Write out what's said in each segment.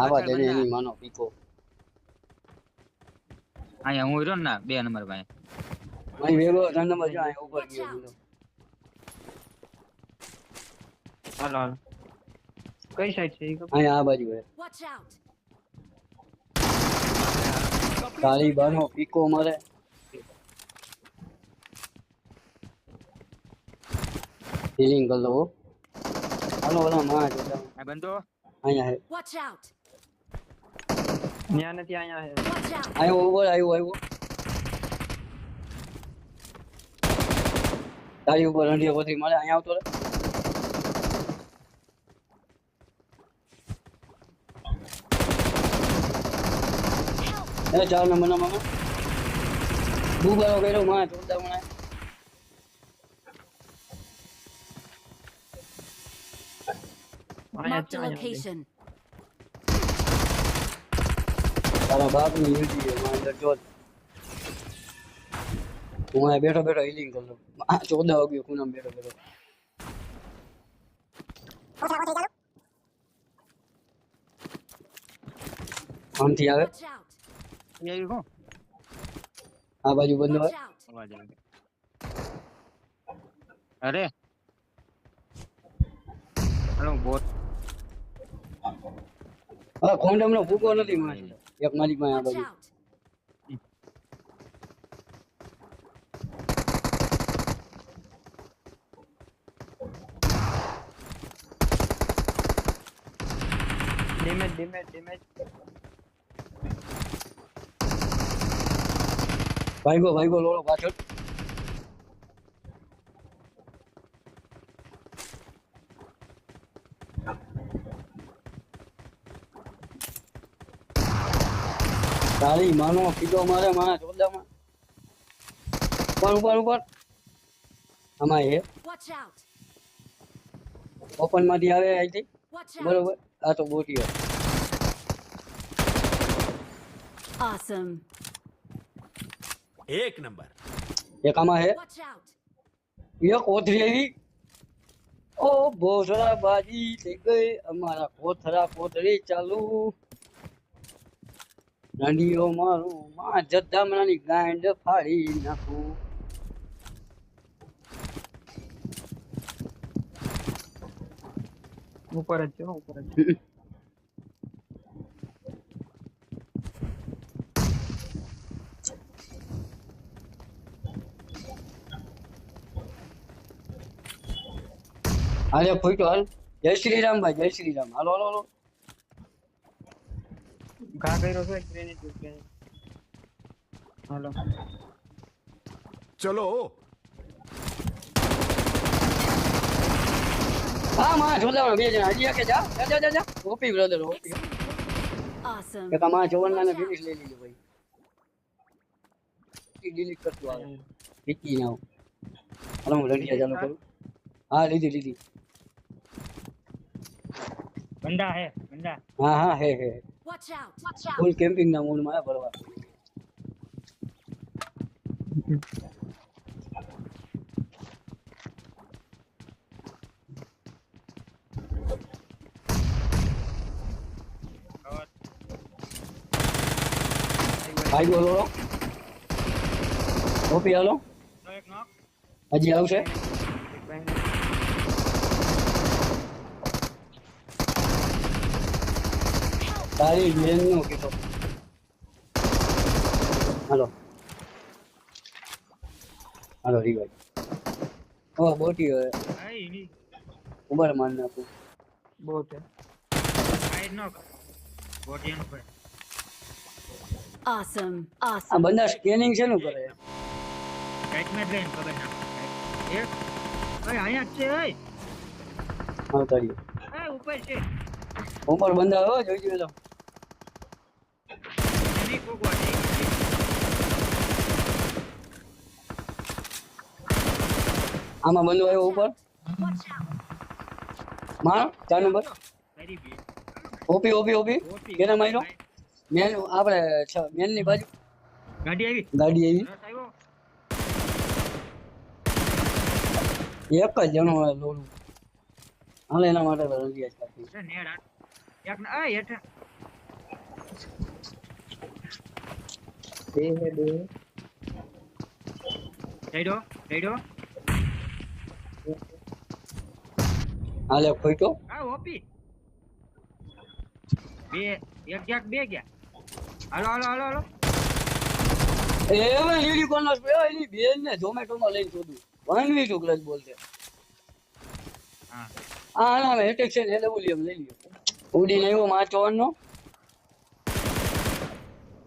આવા દે બંદા. એની માનો પીકો. અહીંયા હું રહ્યો ને બે નંબર પાસે. અહીં વેગો ત્રણ નંબર જો અહીં ઉપર ગયો બોલો હાલો હાલો. કઈ સાઈડ છે ઈ અહીં આ બાજુ હે. તારી બાનો પીકો મારે. હીલિંગ કર લો હાલો હાલો માં આ બંધો? અહીંયા હે. Watch out! ન્યા નથી અહીંયા છે! આવ્યો ઉપર આવ્યો આવ્યો તારી ઉપર રંઢિયા કોથરી મારે અહીંયા આવતો રે એ ચાર નંબર ના મામા બુબારો કર્યો માં જોરદાર મને Marked a location. તારા બાપની યુટી અંદર હું અહીંયા બેઠો બેઠો હિલિંગ કર લઉં આ ચોદા વાગ્યો ખૂણામાં બેઠો બેઠો. આમથી આવે? આ બાજુ બંધ. અરે. હાલો બોટ હા કોન્ડમ નો ભૂકો નથી માં એક મારી પાસે આ Watch બાજુ out! ડેમેજ ડેમેજ ડેમેજ ભાઈગો ભાઈગો લોડો પાછળ તારી માનો કીધો મારે માં ચોદામાં ઉપર ઉપર ઉપર. આમાં એ. Watch out! ઓપનમાંથી આવે અહીંથી. Watch out! બરોબર. આ તો બોટીઓ. Awesome! એક નંબર. એક આમાં હે. Watch out! એક કોથરી આવી. ઓ ભોસરા બાજી થઈ ગઈ. અમારા કોથરા કોથરી ચાલુ. રંડીઓ મારું માં જદ્દામણાની ગાંડ ફાડી નાખું. ઉપર જ છે ઉપર જ. હાલે ફૂટો હાલ. જય શ્રી રામ ભાઈ જય શ્રી રામ. હાલો હાલો હાલો. ઘા કર્યો છે ગ્રેનેડ ગ્રેનેડ હાલો ચલો હા માં જોદામાં બે જણા હજી કે જા જા જા જા જા ઓપી બ્રધર ઓપી Awesome! એક આમાં જોવનના ને ફિનિશ લઈ લીધું ભાઈ ડિલીટ કરતું આવે વિકી ના હાલો હું રંડિયા ચાલુ કરું હા લીધી લીધી બંદા હે બંદા હા હા હે હે Watch out! Watch out! Full camping ના મૂડમાં ભરવા ભાઈ બોલો ઓપી હાલો તો એક knock. હજી આવશે તારી બેન નો કીધો. હાલો. હાલો રીવાઈ ઓ બોટી હોય આ એની ઉબર માર નાખું. બોટ સાઈડ નો. બોટ એનું કરે. Awesome! આ Awesome! બંદા સ્કેનિંગ છે નું કરે? કાંઈકમાં લઈને ખબર ના. એક ઓય અહીંયા જ છે ઓય હા રહ્યો એ ઉપર છે. ઉપર બંદા હો જોઈ જોઈ લો આમાં બંદો આવ્યો ઉપર! માર ચાર નંબર. OP OP OP. કેના માર્યો? મેન આપણે મેનની બાજુ. ગાડી આવી? ગાડી આવી. એક જ જણો લોલું હાલે એના માટે તો રંગિયા જ છે નેડ એક ને- આ હેઠે. બે હે બે રેડો રેડો. હાલે ખોઈટો? આ ઓપી. બે એક જાક બે ગયા. હાલો હાલો હાલો હાલો. એ હવે યુનિકોર્ન નો સ્પ્રે એની બેન ને ઝોમેટો માં લઈને શોધું વનવી ચોકલેટ બોલતે. હા. આ નામ હેટેક છે ને ડબલ્યુએમ લઈ લ્યો ઉડીને આવ્યો માં ચોવન નો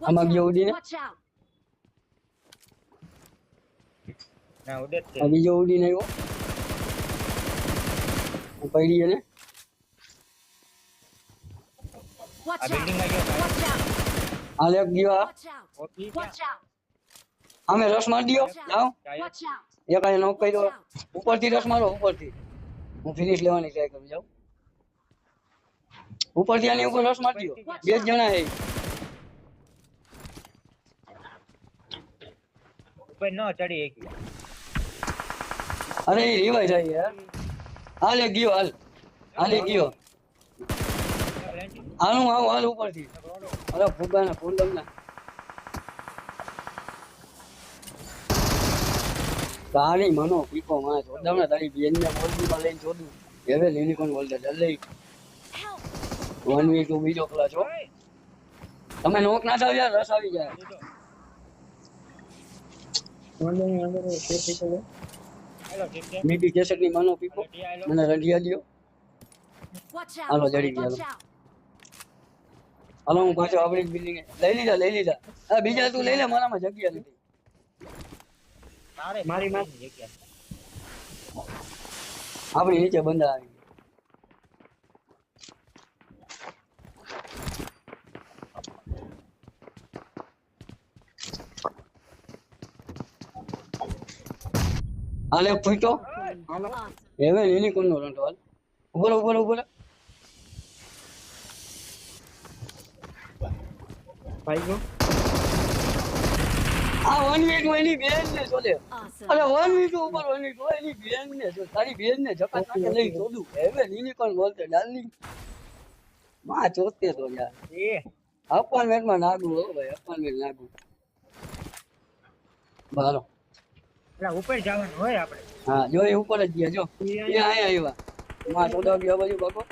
Watch આમાં ગયો out. ઉડીને Watch out. ના ઉડે જ છે આ બીજો ઉડીને આવ્યો હું પડી એને Watch આ out. બિલ્ડિંગમાં ગયો ભાઈ. Watch out. હાલે એક ગયો આ Watch out. OP Watch out. અમે રસ મારી દ્યો જાઓ Watch out. એક આ નોક કર્યો ઉપરથી રસ મારો ઉપરથી હું ફિનિશ લેવાની ટ્રાય કરું જાઉં ઉપરથી આની ઉપર રસ મારજો. બે જ જણા હે. ઉપર ન ચડી એક. અરે એ જાય યાર. હાલે ગયો હાલ. હાલે ગયો. હાલું આવું હાલ ઉપરથી. અરે ફૂગાના ફૂલ તમને તારી મનો પીકો માં જોડામણા તારી બેન ને મોરબીમાં લઈને જોડું. હવે યુનિકોર્ન બોલતા જલ્દી. વન વી ટુ બીજો ક્લાસ છો તમે નોક ના થાવ યાર, રસ આવી જાય. મીઠી કેસેટની મનો આલો મને દ્યો. Watch હાલો, જડી ગયા હાલો. હું પાછો આપણી બિલ્ડિંગ લઈ લીધા લઈ લીધા. બીજા તું લઈ લે, મારામાં જગ્યા નથી. મારે મારી આપણી નીચે બંધા આવી. હાલે ફૂટો. Awesome. લીલી કોણ નો રંટો હાલ. રહો, ઊભો રહો. ભાઈ ગયો આ વન વીક એની બેન ને શોધે Awesome. અરે વન વીક ઉપર વન વીક એની બેન ને શોધ. તારી બેન ને જકાત નાખે લઈ શોધું હવે યુનિકોર્ન બોલતે ડાર્લિંગ? માં ચોતે તો યાર. એ. અપાર્ટમેન્ટમાં નાગુ હો ભાઈ અપાર્ટમેન્ટ નાગુ. બારો એટલે ઉપર જવાનું હોય આપણે. હા જો એ ઉપર જ ગયા જો. એ આયા આવ્યા. માં ચોદા ગયા બાજુ બાકો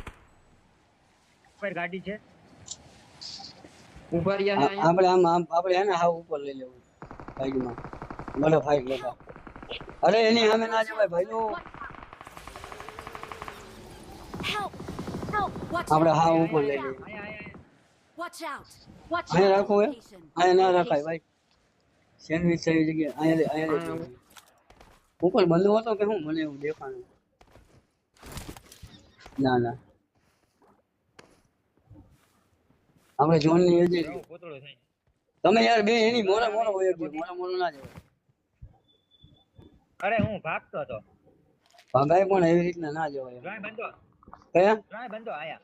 ઉપર ગાડી છે. ઊભા રહ્યા આપણે આમ આમ આપણે એને હા ઉપર લઈ લેવું. સાઈડમાં મને ફાઈટ લેતા અરે એની સામે ના જવાય ભાઈ નું Help. Help. Watch આપણે હા ઉપર લઈ લઈએ. અહીંયા out. રાખવું અહીંયા ના રખાય ભાઈ. સેન્ડવિચ થઈ જગ્યા અહીંયા લે અહીંયા લે ઉપર બંધ હતો કે હું? મને એવું દેખાણું. ના ના. આપણે જોનની એજે પૂતળું થઈ તમે યાર બે એની મોરા મોરો હોય ગયો મોરા મોરો ના જવાય અરે હું ભાગતો હતો ભાગાય પણ એવી રીતના ના જવાય ડ્રાય બંધો કયા ડ્રાય બંધો આયા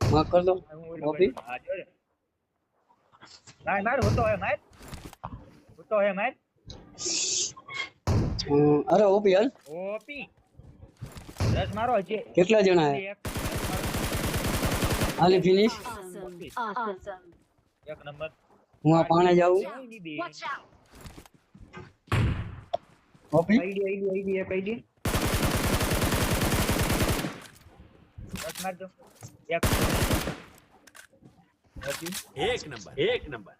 માફ કર દો હું ઓલું કોપી હા જોડે માર માર હોતો હે માર હોતો હે માર હમ, અરે ઓપી હાલ ઓપી રસ મારો હજી કેટલા જણા હે એક હાલી ફિનિશ Awesome. Awesome. એક નંબર હું આ પાણે જાઉં. ઓયની બે Watch out. OP ID ID ID એક આઈડી રસ મારજો એક ઓપી એક નંબર. એક નંબર.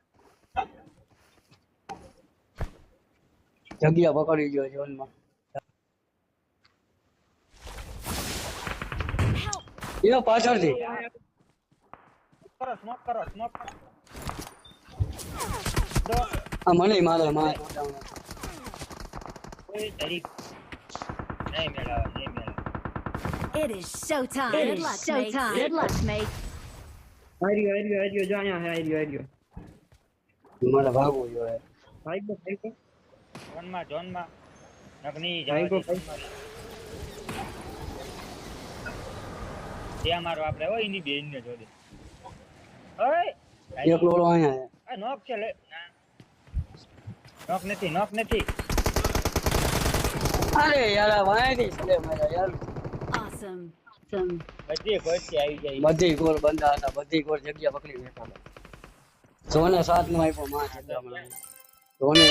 જગ્યા પકડી ગયો જોનમાં એનો પાછળથી. કરો સ્મોક કરો સ્મોક કરો. આ મને મારે મારે. It is showtime. Good luck, showtime. Good luck, mate. આઈડિયો આઈડિયો આઈડિયો જો અહીંયા હે આઈડિયો આઈડિયો મારે ભાગવું જોઈએ ભાઈ ગયો ભાઈ ગયો જોનમાં જોનમાં નગની ભાઈ ગો, જવા ત્યાં મારો આપણે હોય એની બેન ને જોડે. ઓય એક લોડો અહીંયા હે આ નોક છે લે. ના. નોક નથી નોક નથી અરે યાર વાયડી સલે મારા યાર ઓસમ ઓસમ બધી ગોળથી આવી ગઈ બધી ગોળ બંધા હતા બધી ગોળ જગ્યા પકડી બેઠા સોને સાત નો આપ્યો માં છડા મને સોને